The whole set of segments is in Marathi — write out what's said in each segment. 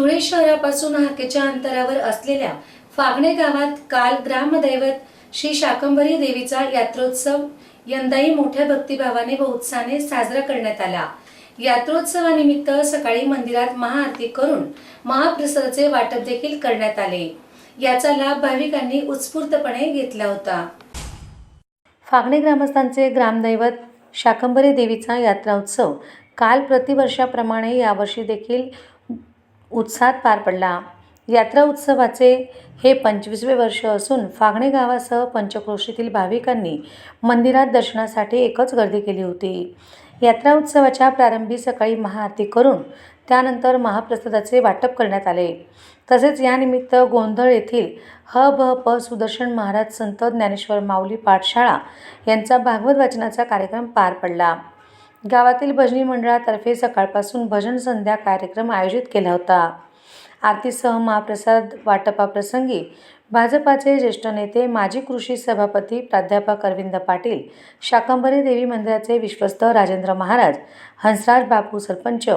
धुळे शहरापासून हाकेच्या अंतरावर असलेल्या फागणे गावात काल ग्रामदैवत श्री शाकंभरी देवीचा यात्रोत्सव यंदाही मोठ्या भक्तिभावाने व उत्साहाने साजरा करण्यात आला. यात्रोत्सवानिमित्त सकाळी मंदिरात महाआरती करून महाप्रसादाचे वाटप देखील करण्यात आले. याचा लाभ भाविकांनी उत्स्फूर्तपणे घेतला होता. फागणे ग्रामस्थांचे ग्रामदैवत शाकंभरी देवीचा यात्रा उत्सव काल प्रतिवर्षाप्रमाणे यावर्षी देखील उत्साहात पार पडला. यात्रा उत्सवाचे हे पंचवीसवे वर्ष असून फागणे गावासह पंचक्रोशीतील भाविकांनी मंदिरात दर्शनासाठी एकच गर्दी केली होती. यात्रा उत्सवाच्या प्रारंभी सकाळी महाआरती करून त्यानंतर महाप्रसादाचे वाटप करण्यात आले. तसेच यानिमित्त गोंधळ येथील ह भ प सुदर्शन महाराज संत ज्ञानेश्वर माऊली पाठशाळा यांचा भागवत वाचनाचा कार्यक्रम पार पडला. गावातील भजनी मंडळातर्फे सकाळपासून भजन संध्या कार्यक्रम आयोजित केला होता. आरतीसह महाप्रसाद वाटपाप्रसंगी भाजपाचे ज्येष्ठ नेते माजी कृषी सभापती प्राध्यापक अरविंद पाटील शाकंभरी देवी मंदिराचे विश्वस्त राजेंद्र महाराज हंसराज बापू सरपंच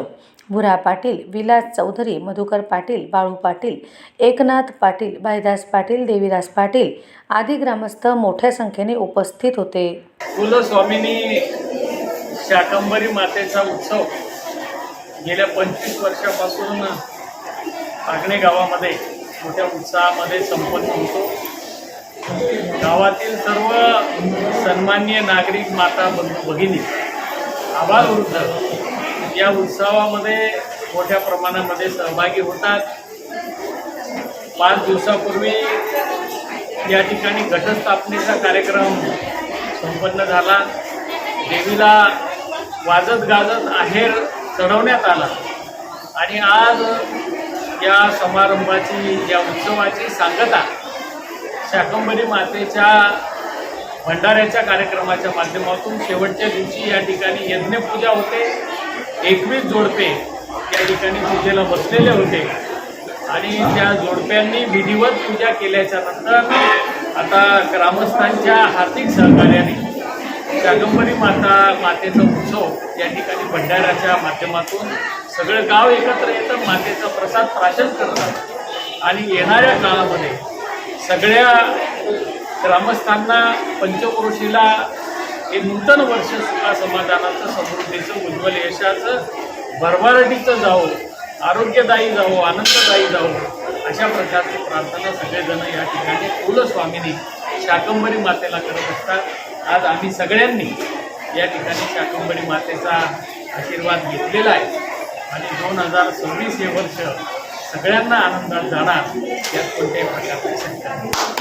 भुरा पाटील विलास चौधरी मधुकर पाटील बाळू पाटील एकनाथ पाटील भाईदास पाटील देवीदास पाटील आदी ग्रामस्थ मोठ्या संख्येने उपस्थित होते. कुलस्वामिनी शाकंभरी मातेचा उत्सव गेल्या पंचवीस वर्षापासून आगणे गावामध्ये मोठ्या उत्साहामध्ये संपन्न होतो. गावातील सर्व सन्मान्य नागरिक माता बंधू भगिनी आबालवृद्ध या उत्सवामध्ये मोठ्या प्रमाणामध्ये सहभागी होतात. पाच दिवसापूर्वी या ठिकाणी घटस्थापनेचा कार्यक्रम संपन्न झाला. देवीला वाजत गाजत आहेर चढवण्यात आला. आणि आज या समारंभाची या उत्सवाची सांगता शाकंभरी मातेच्या भंडाऱ्याच्या कार्यक्रमाच्या माध्यमातून शेवटच्या दिवशी या ठिकाणी यज्ञपूजा होते. एकवीस जोडपे या ठिकाणी पूजेला बसलेले होते. आणि त्या जोडप्यांनी विधिवत पूजा केल्याच्यानंतर आता ग्रामस्थांच्या हार्दिक सहकार्याने शाकंभरी माता मातेचा उत्सव या ठिकाणी भंडाऱ्याच्या माध्यमातून सगळं गाव एकत्र येतं मातेचा प्रसाद प्राशन करतात. आणि येणाऱ्या काळामध्ये सगळ्या ग्रामस्थांना पंचक्रोशीला हे नूतन वर्ष सुखा समाधानाचं समृद्धीचं उज्ज्वल यशाचं भरभराटीचं जावो आरोग्यदायी जावो आनंददायी जावो अशा प्रकारची प्रार्थना सगळेजण या ठिकाणी कुलस्वामिनी शाकंभरी मातेला करत असतात. आज आम्ही सगळ्यांनी या ठिकाणी शाकंभरी मातेचा आशीर्वाद घेतलेला आहे. आणि दोन हजार सव्वीस हे वर्ष सगळ्यांना आनंदात जाणार यात कोणत्याही प्रकारची शंका नाही.